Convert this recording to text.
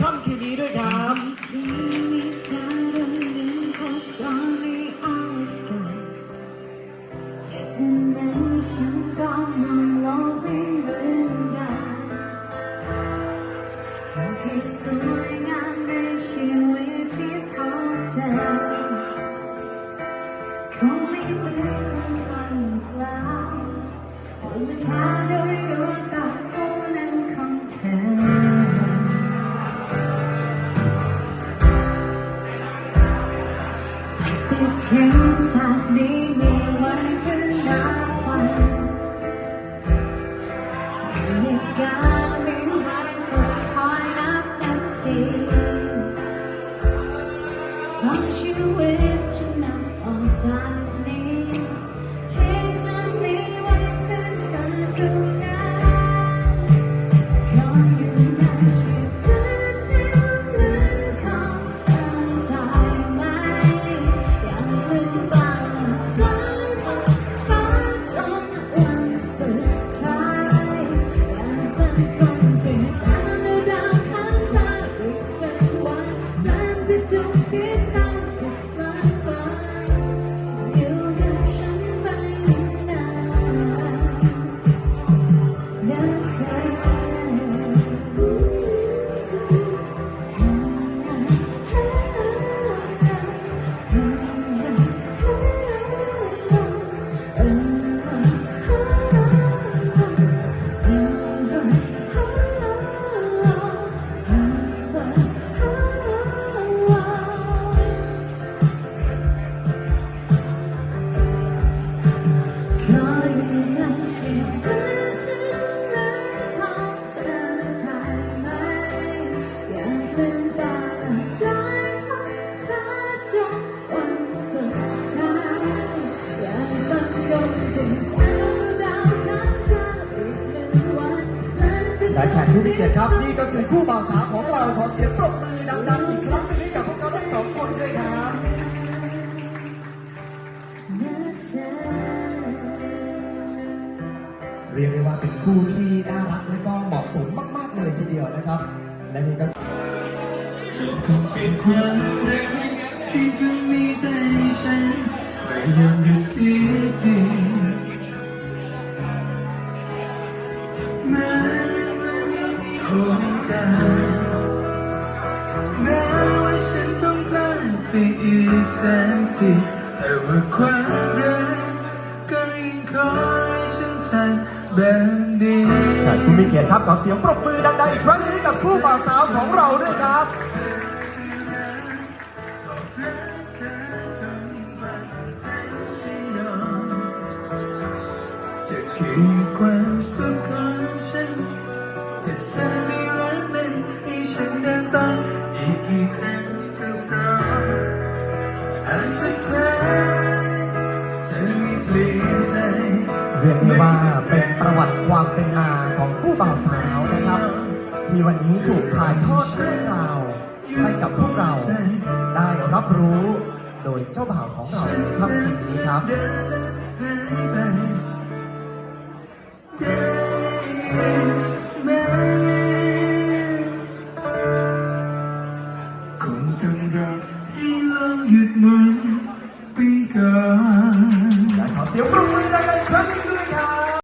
ค่ำคืนนี้ด้วยครับไม่เหมือนกันสิ่งที่สวยงามในชีวิตที่พบเจอไม่เหมือนคนวันเปล่าธรรมชาติด้วยดว และและแขกผู้มีเกียรติครับนี่ก็คือคู่บ่าวสาวของเราขอเสียงปรบมือดังๆอีกครั้งหนึงให้กับพวกเขาทั้งสองคนด้วยครับเรียกได้ว่าเป็นคู่ที่น่ารักและก็เหมาะสมมากๆเลยทีเดียวนะครับ และนี่ก็คง เป็นความรักที่เธอมีใจฉันไม่ยอมหยุดเสียทีแม้มันไม่มีโอกาสแม้ว่าฉันต้องพลาดไปอีกแสนทีแต่ว่าความรักก็ยังคอยฉันทำแบบนี้แขกผู้มีเกียรติครับขอเสียงปรบมือดังๆอีกครั้งหนึงให้กับคู่บ่าวสาวของเราด้วยครับ คือความสุขของฉันถ้าเธอไม่รักมันให้ฉันเดินต่ออีกกี่ครั้งก็พอหากสุดท้ายเธอไม่เปลี่ยนใจ เรียกได้ว่าเป็นประวัติความเป็นมาของคู่บ่าวสาวนะครับ ที่วันนี้ถูกถ่ายทอดเรื่องราวให้กับพวกเราได้รับรู้โดยเจ้าบ่าวของเราค่ำคืนนี้ครับ